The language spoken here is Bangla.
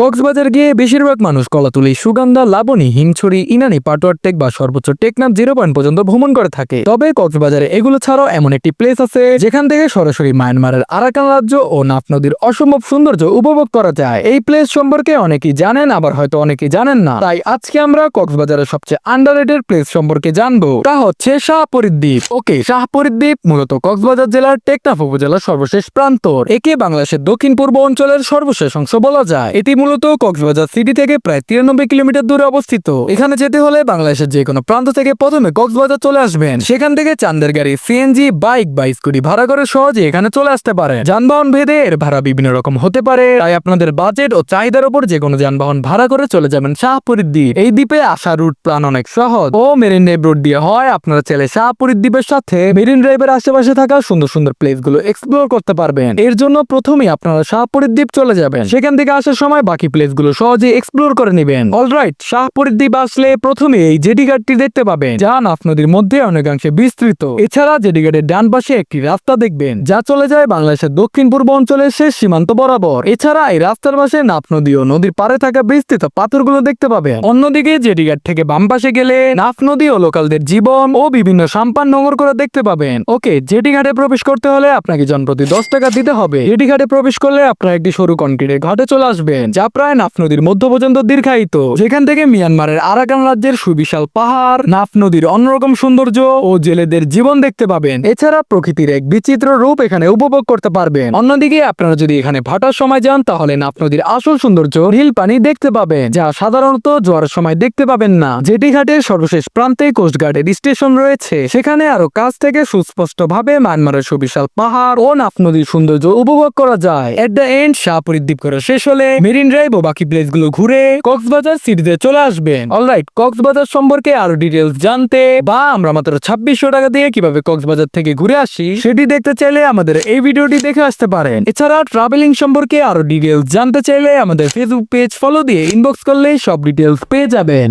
কক্সবাজার গিয়ে বেশিরভাগ মানুষ কলাতুলি সুগন্ধা লাবণী হিমছড়ি ইনানি, পাটোয়ার টেক বা সর্বোচ্চ টেকনাফ জিরো পয়েন্ট পর্যন্ত ভ্রমণ করে থাকে। তবে কক্সবাজারে এগুলো ছাড়াও এমন একটি প্লেস আছে, যেখান থেকে সরাসরি মায়ানমারের আরাকান রাজ্য ও নাফ নদীর অসম্ভব সৌন্দর্য উপভোগ করা যায়। এই প্লেস সম্পর্কে অনেকেই জানেন, আবার হয়তো অনেকেই জানেন না। তাই আজকে আমরা কক্সবাজারের সবচেয়ে আন্ডাররেটেড প্লেস সম্পর্কে জানব। তা হচ্ছে শাহপরিদ্বীপ। ওকে, শাহপরিদ্বীপ মূলত কক্সবাজার জেলার টেকনাফ উপজেলার সর্বশেষ প্রান্তর। একে বাংলাদেশের দক্ষিণ পূর্ব অঞ্চলের সর্বশেষ অংশ বলা যায়। এটি মূলত কক্সবাজার সিটি থেকে প্রায় তিরানব্বই কিলোমিটার দূরে অবস্থিত। এখানে যেতে হলে বাংলাদেশের যে কোনো প্রান্ত থেকে প্রথমে কক্সবাজার চলে আসবেন। সেখান থেকে চান্দের গাড়ি, সিএনজি, বাইক বা স্কুটি ভাড়া করে সহজে এখানে চলে আসতে পারে যানবাহন ভেদে এর ভাড়া বিভিন্ন রকম হতে পারে, তাই আপনাদের বাজেট ও চাহিদার উপর যে কোনো যানবাহন ভাড়া করে চলে যাবেন শাহপুরীর দ্বীপ। এই দ্বীপে আসা রুট প্ল্যান অনেক সহজ ও মেরিন ড্রাইভ রুট দিয়ে হয়। আপনারা চাইলে শাহপুরীর দ্বীপের সাথে মেরিন ড্রাইভের আশেপাশে থাকা সুন্দর সুন্দর প্লেসগুলো এক্সপ্লোর করতে পারবেন। এর জন্য প্রথমেই আপনারা শাহপুরীর দ্বীপ চলে যাবেন। সেখান থেকে আসার সময় বাকি প্লেসগুলো সহজে এক্সপ্লোর করে নেবেন। অলরাইট শাহপুরীর দ্বীপ আসলে প্রথমে এই জেডি ঘাটটি দেখতে পাবেন, যা নাফ নদীর মধ্যে অনেকাংশে বিস্তৃত। এছাড়া জেডি ঘাটের ডান পাশে একটি রাস্তা দেখবেন, যা চলে যায় বাংলাদেশের দক্ষিণ পূর্ব অঞ্চলের শেষ সীমান্ত বরাবর। এছাড়া এই রাস্তার পাশে নাফ নদী ও নদীর পারে থাকা বিস্তৃত পাথরগুলো দেখতে পাবেন। অন্যদিকে জেডি ঘাট থেকে বাম পাশে গেলে নাফ নদী ও লোকালদের জীবন ও বিভিন্ন সাম্পান নোংর করে দেখতে পাবেন। ওকে জেটি ঘাটে প্রবেশ করতে হলে আপনাকে জনপ্রতি দশ টাকা দিতে হবে। জেটি ঘাটে প্রবেশ করলে আপনারা একটি সরু কনক্রিটের ঘাটে চলে আসবেন, যা প্রায় নাফ নদীর মধ্য পর্যন্ত দীর্ঘায়িত। যেখান থেকে মিয়ানমারের আরাকান রাজ্যের সুবিশাল পাহাড়, নাফ নদীর অন্যরকম সৌন্দর্য ও জেলেদের জীবন দেখতে পাবেন। এছাড়া প্রকৃতির এক বিচিত্র রূপ এখানে উপভোগ করতে পারবেন। অন্যদিকে আপনারা যদি এখানে ভাটার সময় যান, তাহলে নাফ নদীর আসল সৌন্দর্য নীল পানি দেখতে পাবেন, যা সাধারণত জোয়ারের সময় দেখতে পাবেন না। জেটি ঘাটের সর্বশেষ প্রান্তে কোস্টগার্ডের স্টেশন রয়েছে। সেখানে আরও কাছ থেকে সুস্পষ্ট ভাবে মায়ানমারের সুবিশাল পাহাড় ও নাফ নদীর সৌন্দর্য উপভোগ করা যায়। এট দ্য এন্ড শাহপুরীর দ্বীপ করে শেষ হলে মেরিন ড্রাইভ ও বাকি প্লেসগুলো ঘুরে কক্সবাজার সিটিতে চলে আসবেন। অলরাইট কক্সবাজার সম্পর্কে আরও ডিটেলস জানতে বা আমরা মাত্র ছাব্বিশশো টাকা দিয়ে কীভাবে কক্সবাজার থেকে ঘুরে আসি, সেটি দেখতে চাইলে আমাদের এই ভিডিওটি দেখে আসতে পারেন। এছাড়া ট্রাভেলিং সম্পর্কে আরও ডিটেলস জানতে চাইলে আমাদের ফেসবুক পেজ ফলো দিয়ে ইনবক্স করলে সব ডিটেলস পেয়ে যাবেন।